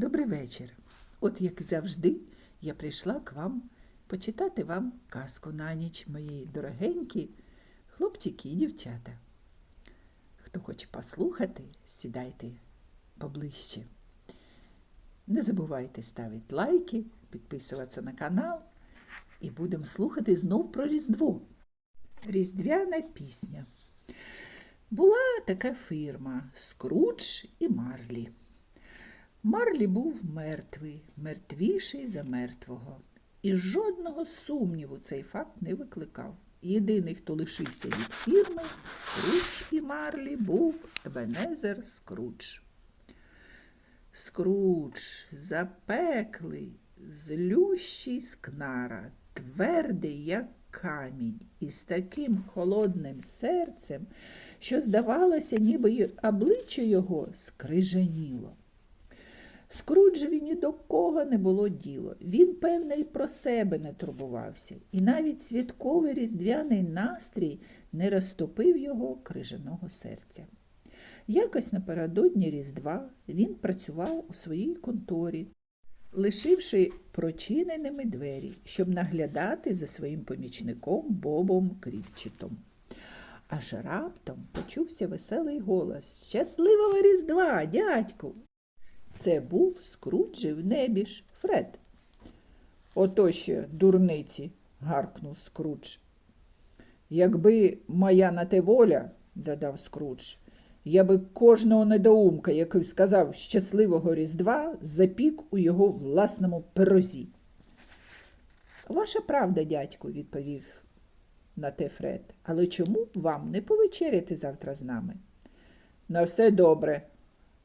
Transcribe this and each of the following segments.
Добрий вечір. От як завжди, я прийшла к вам почитати вам казку на ніч, мої дорогенькі хлопчики і дівчата. Хто хоче послухати, сідайте поближче. Не забувайте ставити лайки, підписуватися на канал і будемо слухати знов про Різдво. Різдвяна пісня. Була така фірма Скрудж і Марлі. Марлі був мертвий, мертвіший за мертвого. І жодного сумніву цей факт не викликав. Єдиний, хто лишився від фірми, Скрудж і Марлі, був Ебенезер Скрудж. Скрудж запеклий, злющий скнара, твердий, як камінь, і з таким холодним серцем, що, здавалося, ніби обличчя його скрижаніло. Скруджеві ні до кого не було діло. Він, певне, і про себе не турбувався, і навіть святковий різдвяний настрій не розтопив його крижаного серця. Якось напередодні Різдва він працював у своїй конторі, лишивши прочиненими двері, щоб наглядати за своїм помічником Бобом Крітчетом. Аж раптом почувся веселий голос Щасливого Різдва, дядьку! Це був скруджив небіж Фред. Ото ще дурниці, гаркнув Скрудж. Якби моя на те воля, додав Скрудж, я би кожного недоумка, який сказав щасливого Різдва, запік у його власному пирозі. Ваша правда, дядьку, відповів на те Фред. Але чому б вам не повечеряти завтра з нами? На все добре,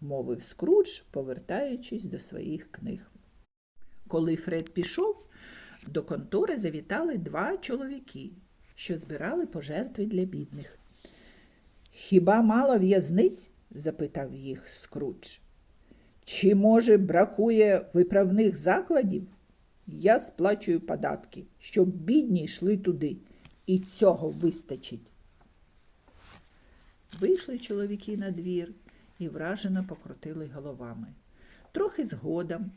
мовив Скрудж, повертаючись до своїх книг. Коли Фред пішов, до контори завітали два чоловіки, що збирали пожертви для бідних. Хіба мало в'язниць? запитав їх Скрудж. Чи, може, бракує виправних закладів? Я сплачую податки, щоб бідні йшли туди, і цього вистачить. Вийшли чоловіки на двір і вражено покрутили головами. Трохи згодом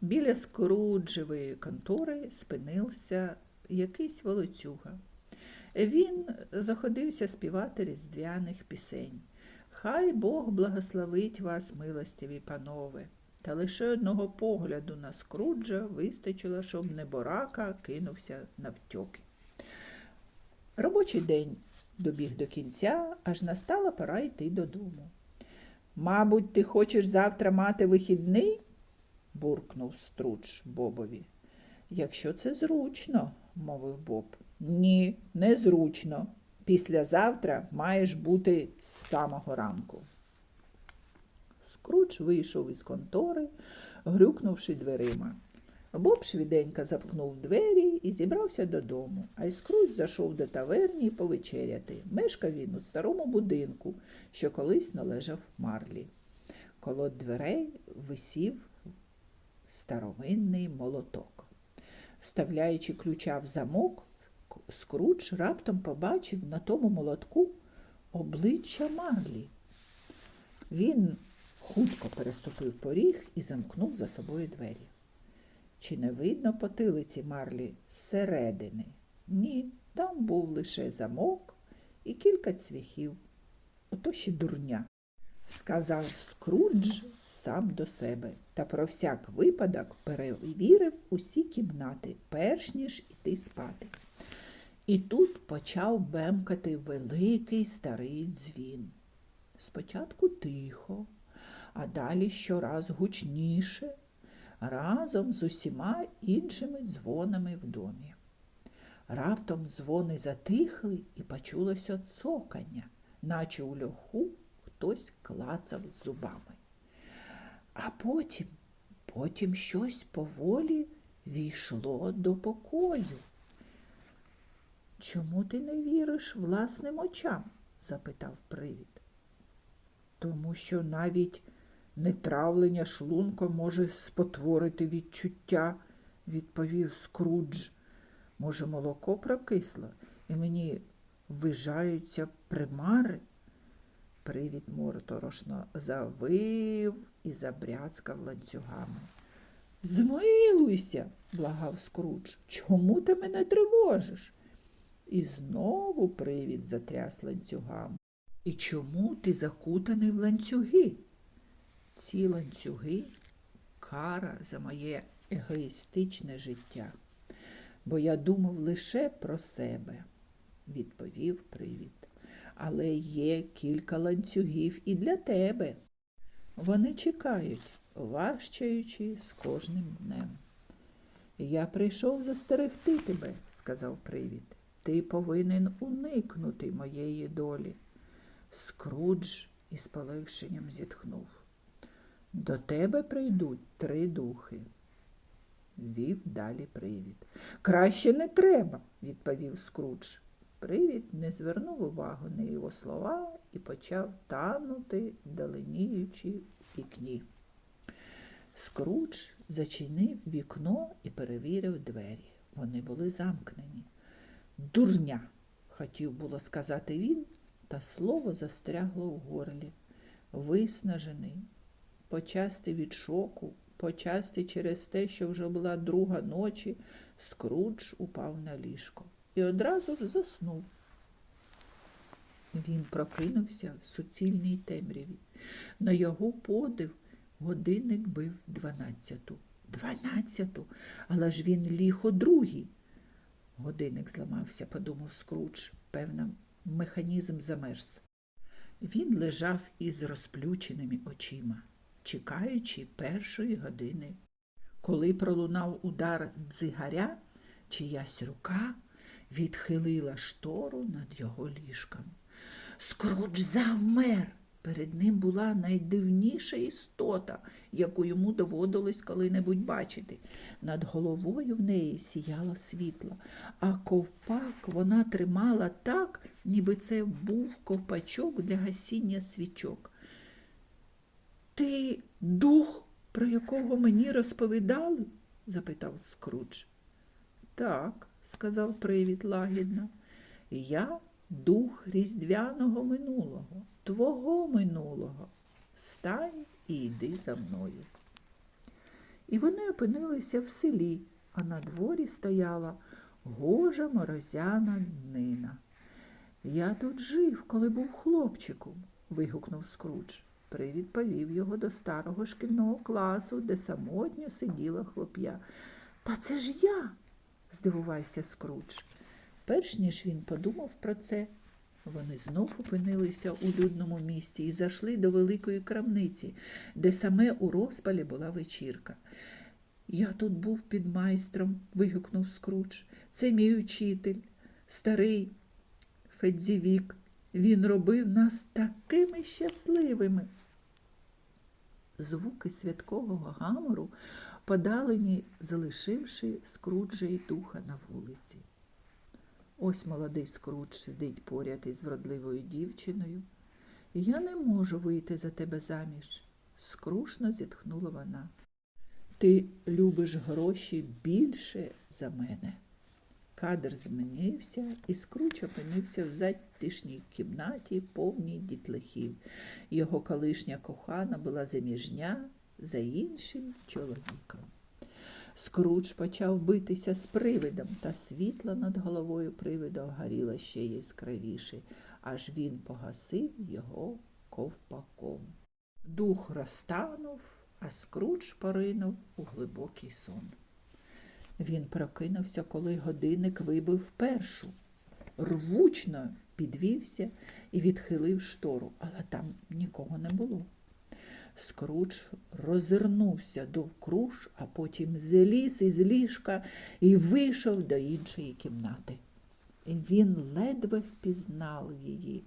біля скруджевої контори спинився якийсь волоцюга. Він заходився співати різдвяних пісень. Хай Бог благословить вас, милостиві панове. Та лише одного погляду на скруджа вистачило, щоб неборака кинувся навтьоки. Робочий день добіг до кінця, аж настала пора йти додому. Мабуть, ти хочеш завтра мати вихідний? буркнув струч Бобові. Якщо це зручно, мовив Боб. Ні, не зручно. Післязавтра маєш бути з самого ранку. Скруч вийшов із контори, грюкнувши дверима. Боб швиденько запхнув двері і зібрався додому, а й зайшов до таверні повечеряти. Мешкав він у старому будинку, що колись належав Марлі. Коло дверей висів старовинний молоток. Вставляючи ключа в замок, Скрудж раптом побачив на тому молотку обличчя Марлі. Він хутко переступив поріг і замкнув за собою двері. Чи не видно потилиці Марлі зсередини? Ні, там був лише замок і кілька цвяхів. Ото ще дурня, сказав Скрудж сам до себе та про всяк випадок перевірив усі кімнати, перш ніж іти спати. І тут почав бемкати великий старий дзвін. Спочатку тихо, а далі щораз гучніше, разом з усіма іншими дзвонами в домі. Раптом дзвони затихли і почулося цокання, наче у льоху хтось клацав зубами. А потім, потім щось поволі війшло до покою. Чому ти не віриш власним очам? запитав привід. Тому що навіть нетравлення шлунка може спотворити відчуття, відповів Скрудж. Може, молоко прокисло, і мені ввижаються примари? Привід моторошно завив і забряцкав ланцюгами. Змилуйся, благав Скрудж. Чому ти мене тривожиш? І знову привід затряс ланцюгами. І чому ти закутаний в ланцюги? Ці ланцюги кара за моє егоїстичне життя, бо я думав лише про себе, відповів привід. Але є кілька ланцюгів і для тебе. Вони чекають, важчаючи з кожним днем. Я прийшов застерегти тебе, сказав привід. Ти повинен уникнути моєї долі. Скрудж із полегшенням зітхнув. До тебе прийдуть три духи. Вів далі привід. Краще не треба, відповів Скрудж. Привід не звернув увагу на його слова і почав танути, даленіючи вікні. Скрудж зачинив вікно і перевірив двері. Вони були замкнені. Дурня, хотів було сказати він, та слово застрягло в горлі. Виснажений, почасти від шоку, почасти через те, що вже була друга ночі, Скрудж упав на ліжко і одразу ж заснув. Він прокинувся в суцільній темряві. На його подив годинник бив дванадцяту. Дванадцяту, але ж він ліг о другій. Годинник зламався, подумав Скрудж. Певно, механізм замерз. Він лежав із розплющеними очима, чекаючи першої години. Коли пролунав удар дзигаря, чиясь рука відхилила штору над його ліжком. Скрудж завмер. Перед ним була найдивніша істота, яку йому доводилось коли-небудь бачити. Над головою в неї сіяло світло, а ковпак вона тримала так, ніби це був ковпачок для гасіння свічок. Ти дух, про якого мені розповідали? запитав Скрудж. Так, сказав привід лагідно. Я дух різдвяного минулого, твого минулого. Встань і йди за мною. І вони опинилися в селі, а на дворі стояла гожа морозяна днина. Я тут жив, коли був хлопчиком, вигукнув Скрудж. Привід повів його до старого шкільного класу, де самотньо сиділа хлоп'я. Та це ж я, здивувався Скрудж. Перш ніж він подумав про це, вони знов опинилися у людному місті і зайшли до великої крамниці, де саме у розпалі була вечірка. Я тут був під майстром, вигукнув Скрудж. Це мій учитель, старий Федзівік. Він робив нас такими щасливими. Звуки святкового гамору подалені, залишивши Скруджа й духа на вулиці. Ось молодий Скрудж сидить поряд із вродливою дівчиною. Я не можу вийти за тебе заміж, скрушно зітхнула вона. Ти любиш гроші більше за мене. Кадр змінився, і Скруч опинився в затишній кімнаті, повній дітлахів. Його колишня кохана була заміжня за іншим чоловіком. Скруч почав битися з привидом, та світло над головою привида горіло ще яскравіше, аж він погасив його ковпаком. Дух розтанув, а скруч поринув у глибокий сон. Він прокинувся, коли годинник вибив першу. Рвучно підвівся і відхилив штору, але там нікого не було. Скруч розвернувся довкруж, а потім зліз із ліжка і вийшов до іншої кімнати. Він ледве впізнав її.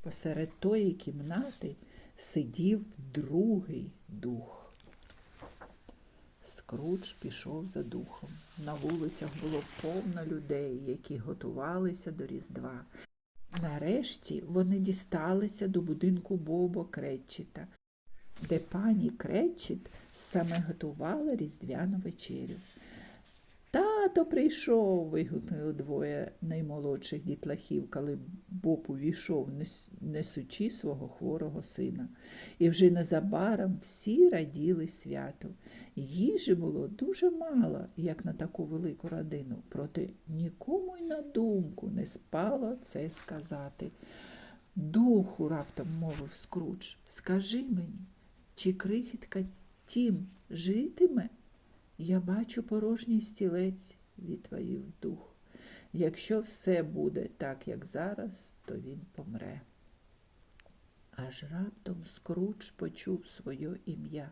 Посеред тої кімнати сидів другий дух. Скрудж пішов за духом. На вулицях було повно людей, які готувалися до Різдва. Нарешті вони дісталися до будинку Бобо Кретчіта, де пані Кретчіт саме готувала різдвяну вечерю. Та Тато прийшов. вигукнули двоє наймолодших дітлахів, коли Боб увійшов, несучи свого хворого сина. І вже незабаром всі раділи святу. Їжі було дуже мало, як на таку велику родину, проте нікому й на думку не спало це сказати. Духу, раптом мовив Скрудж, скажи мені, чи крихітка тім житиме? Я бачу порожній стілець, відповів дух. Якщо все буде так, як зараз, то він помре. Аж раптом Скрудж почув своє ім'я.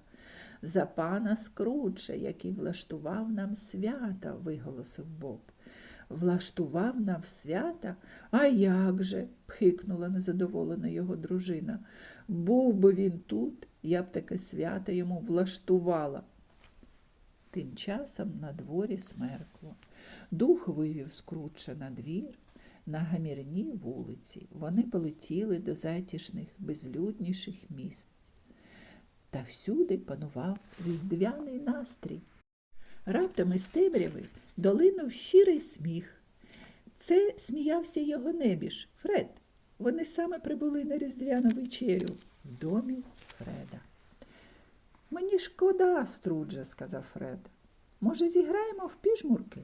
За пана Скруджа, який влаштував нам свята, виголосив Боб. Влаштував нам свята? А як же? пхикнула незадоволена його дружина. Був би він тут, я б таке свято йому влаштувала. Тим часом на дворі смеркло. Дух вивів Скруча на двір, на гамірній вулиці. Вони полетіли до затішних, безлюдніших місць. Та всюди панував різдвяний настрій. Раптом із темряви долинув щирий сміх. Це сміявся його небіж, Фред. Вони саме прибули на різдвяну вечерю в домі Фреда. Мені шкода, Струджа, сказав Фред. Може, зіграємо в піжмурки?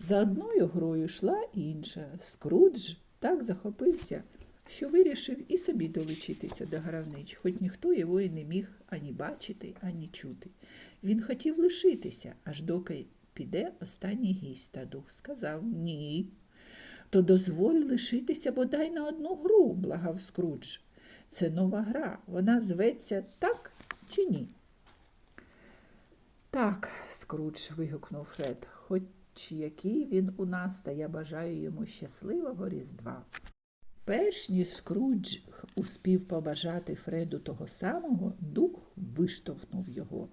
За одною грою йшла інша. Скрудж так захопився, що вирішив і собі долучитися до гравнич, хоч ніхто його і не міг ані бачити, ані чути. Він хотів лишитися, аж доки піде останній гість, та дух сказав ні. То дозволь лишитися бодай на одну гру, благав Скрудж. Це нова гра. Вона зветься так чи ні? Так, Скрудж, вигукнув Фред, хоч який він у нас, та я бажаю йому щасливого Різдва. Перш ніж Скрудж успів побажати Фреду того самого, дух виштовхнув його.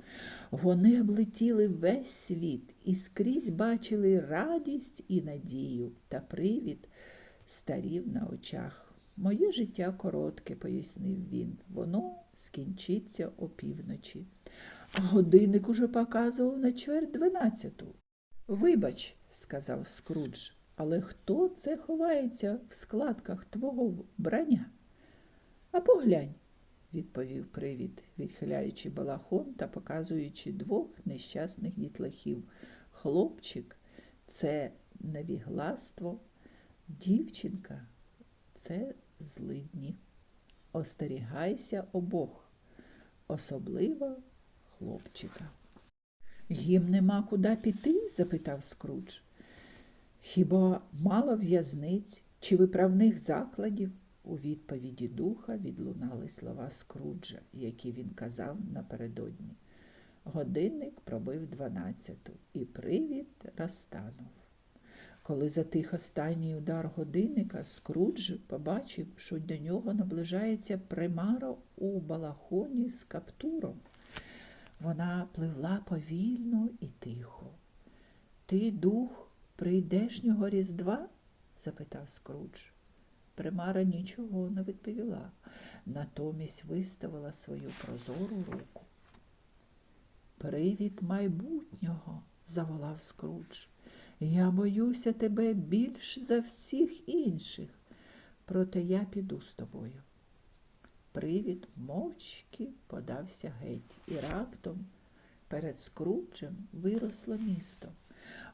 Вони облетіли весь світ і скрізь бачили радість і надію та привід старів на очах. Моє життя коротке, пояснив він. Воно скінчиться опівночі. А годинник уже показував на чверть дванадцяту. Вибач, сказав Скрудж, але хто це ховається в складках твого вбрання? А поглянь, відповів привід, відхиляючи балахон та показуючи двох нещасних дітлахів. Хлопчик це невігластво, дівчинка це злидні. Остерігайся обох, особливо хлопчика. Їм нема куди піти? запитав Скрудж. Хіба мало в'язниць чи виправних закладів? У відповіді духа відлунали слова Скруджа, які він казав напередодні. Годинник пробив дванадцяту, і привід розтанув. Коли затих останній удар годинника, Скрудж побачив, що до нього наближається примара у балахоні з каптуром. Вона пливла повільно і тихо. Ти дух прийдешнього різдва? запитав Скрудж. Примара нічого не відповіла, натомість виставила свою прозору руку. Привід майбутнього, заволав Скрудж. Я боюся тебе більш за всіх інших, проте я піду з тобою. Привід мовчки подався геть, і раптом перед Скруджем виросло місто.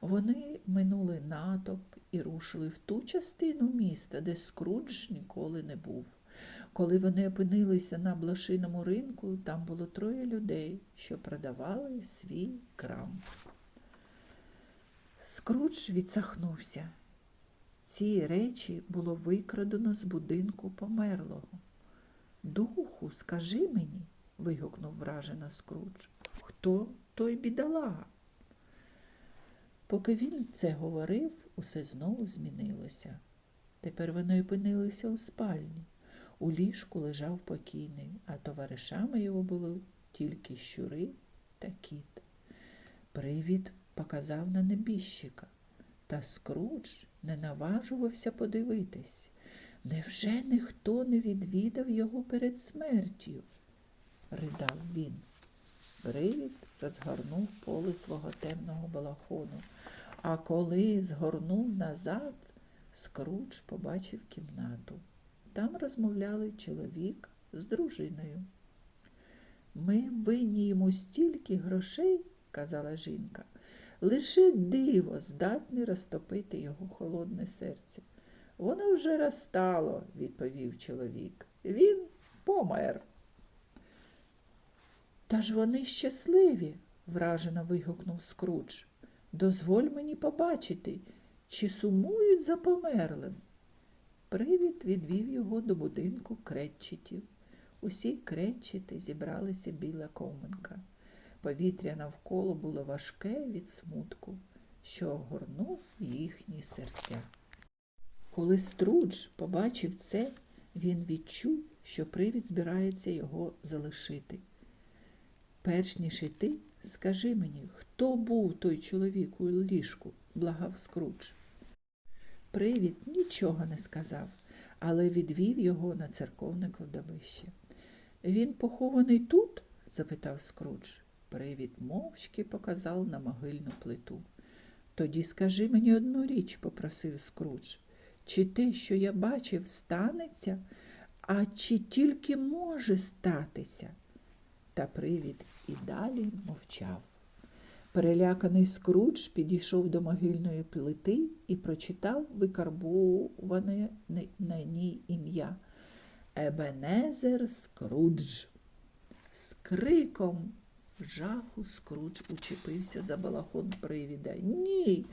Вони минули натовп і рушили в ту частину міста, де Скрудж ніколи не був. Коли вони опинилися на блошиному ринку, там було троє людей, що продавали свій крам. Скрудж відсахнувся. Ці речі було викрадено з будинку померлого. Духу, скажи мені, вигукнув вражено Скрудж, хто той бідолага? Поки він це говорив, усе знову змінилося. Тепер вони опинилися у спальні. У ліжку лежав покійний, а товаришами його були тільки щури та кіт. Привід показав на небіжчика, та Скрудж не наважувався подивитись. Невже ніхто не відвідав його перед смертю? ридав він. Привід розгорнув поле свого темного балахону. А коли згорнув назад, Скрудж побачив кімнату. Там розмовляли чоловік з дружиною. Ми винні йому стільки грошей, казала жінка, лише диво здатне розтопити його холодне серце. Воно вже розтало, відповів чоловік. Він помер. Та ж вони щасливі, вражено вигукнув Скрудж. Дозволь мені побачити, чи сумують за померлим. Привід відвів його до будинку кретчетів. Усі кретчети зібралися біля Коменка. Повітря навколо було важке від смутку, що огорнув їхні серця. Коли Струдж побачив це, він відчув, що привід збирається його залишити. Перш ніж іти, скажи мені, хто був той чоловік у ліжку, благав Скрудж. Привід нічого не сказав, але відвів його на церковне кладовище. Він похований тут? запитав Скрудж. Привід мовчки показав на могильну плиту. Тоді скажи мені одну річ, попросив Скрудж. Чи те, що я бачив, станеться, а чи тільки може статися? Та привід і далі мовчав. Переляканий Скрудж підійшов до могильної плити і прочитав викарбоване на ній ім'я Ебенезер Скрудж. З криком жаху Скрудж учепився за балахон привіда. Ні,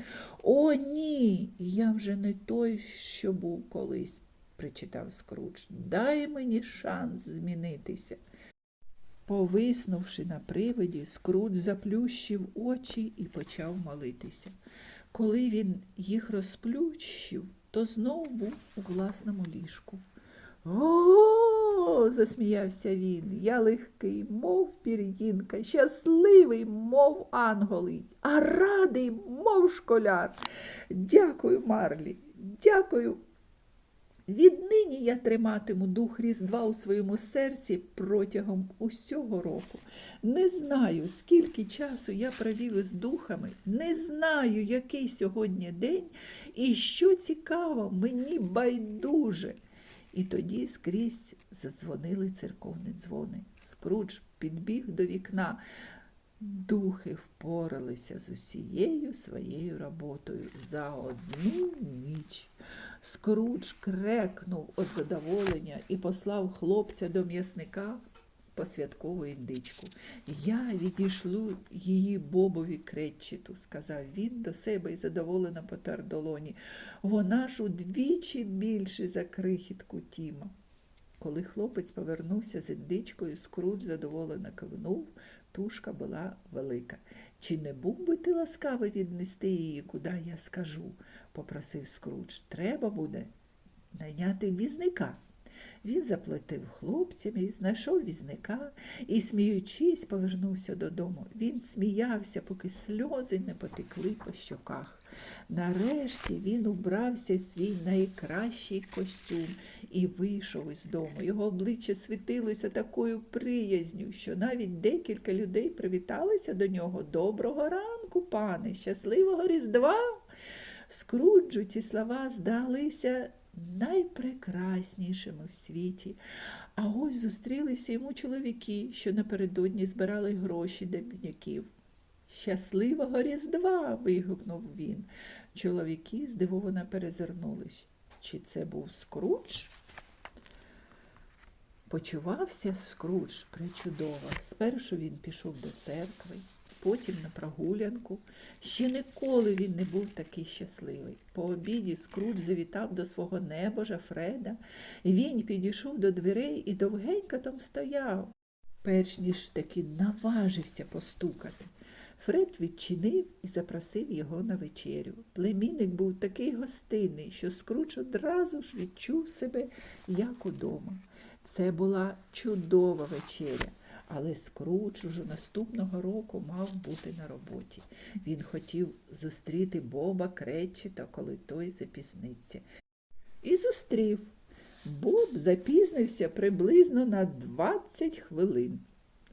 о, ні, я вже не той, що був колись, причитав Скрудж. Дай мені шанс змінитися. Повиснувши на привиді, Скрудж заплющив очі і почав молитися. Коли він їх розплющив, то знов був у власному ліжку. О, засміявся він. Я легкий, мов пір'їнка, щасливий, мов анголи, а радий, мов школяр. Дякую, Марлі, дякую. Віднині я триматиму дух Різдва у своєму серці протягом усього року. Не знаю, скільки часу я провів із духами, не знаю, який сьогодні день, і що цікаво, мені байдуже. І тоді скрізь задзвонили церковні дзвони. Скрудж підбіг до вікна. Духи впоралися з усією своєю роботою за одну ніч. Скрудж крекнув від задоволення і послав хлопця до м'ясника по святкову індичку. Я відійшлю її бобові кретчиту, сказав він до себе і задоволено потер долоні. Вона ж удвічі більше за крихітку Тіма. Коли хлопець повернувся з індичкою, Скрудж задоволено кивнув, тушка була велика. Чи не був би ти ласкавий віднести її, куди я скажу? попросив Скрудж. Треба буде найняти візника. Він заплатив хлопцям, знайшов візника і, сміючись, повернувся додому. Він сміявся, поки сльози не потекли по щоках. Нарешті він убрався в свій найкращий костюм і вийшов із дому. Його обличчя світилося такою приязню, що навіть декілька людей привіталися до нього. Доброго ранку, пане, щасливого Різдва. Скруджу ці слова здалися найпрекраснішими в світі. А ось зустрілися йому чоловіки, що напередодні збирали гроші для бідняків. Щасливого Різдва. вигукнув він. Чоловіки здивовано перезирнулись. Чи це був Скрудж? Почувався Скрудж причудово. Спершу він пішов до церкви, потім на прогулянку. Ще ніколи він не був такий щасливий. По обіді Скрудж завітав до свого небожа Фреда. Він підійшов до дверей і довгенько там стояв, перш ніж таки наважився постукати. Фред відчинив і запросив його на вечерю. Племінник був такий гостинний, що Скруч одразу ж відчув себе як удома. Це була чудова вечеря, але Скруч уже наступного року мав бути на роботі. Він хотів зустріти Боба Кретчета, коли той запізниться. І зустрів. Боб запізнився приблизно на 20 хвилин.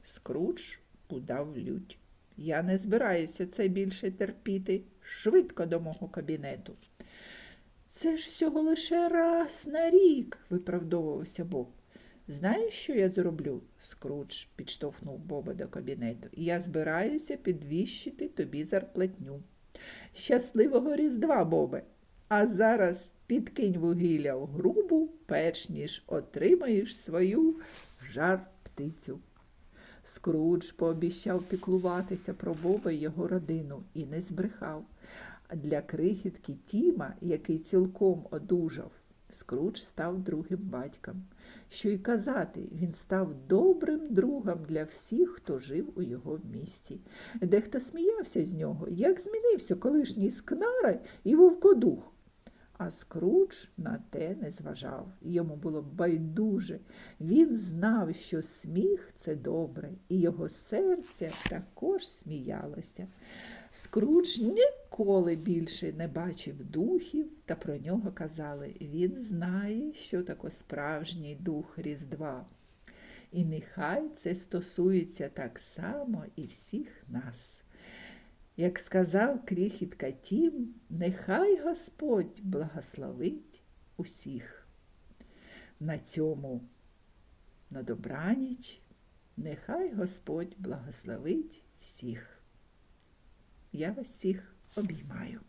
Скруч удав лють. Я не збираюся це більше терпіти. Швидко до мого кабінету. Це ж всього лише раз на рік, виправдовувався Боб. Знаєш, що я зроблю? Скрудж підштовхнув Боба до кабінету. Я збираюся підвищити тобі зарплатню. Щасливого Різдва, Бобе! А зараз підкинь вугілля в грубу, перш ніж отримаєш свою жар птицю. Скрудж пообіцяв піклуватися про Боба і його родину і не збрехав. Для крихітки Тіма, який цілком одужав, Скрудж став другим батьком. Що й казати, він став добрим другом для всіх, хто жив у його місті. Дехто сміявся з нього, як змінився колишній скнара і вовкодух. А Скрудж на те не зважав. Йому було байдуже. Він знав, що сміх це добре, і його серце також сміялося. Скрудж ніколи більше не бачив духів, та про нього казали він знає, що таке справжній дух Різдва. І нехай це стосується так само і всіх нас. Як сказав крихітка Тім, нехай Господь благословить усіх. На цьому на добраніч, нехай Господь благословить всіх. Я вас всіх обіймаю.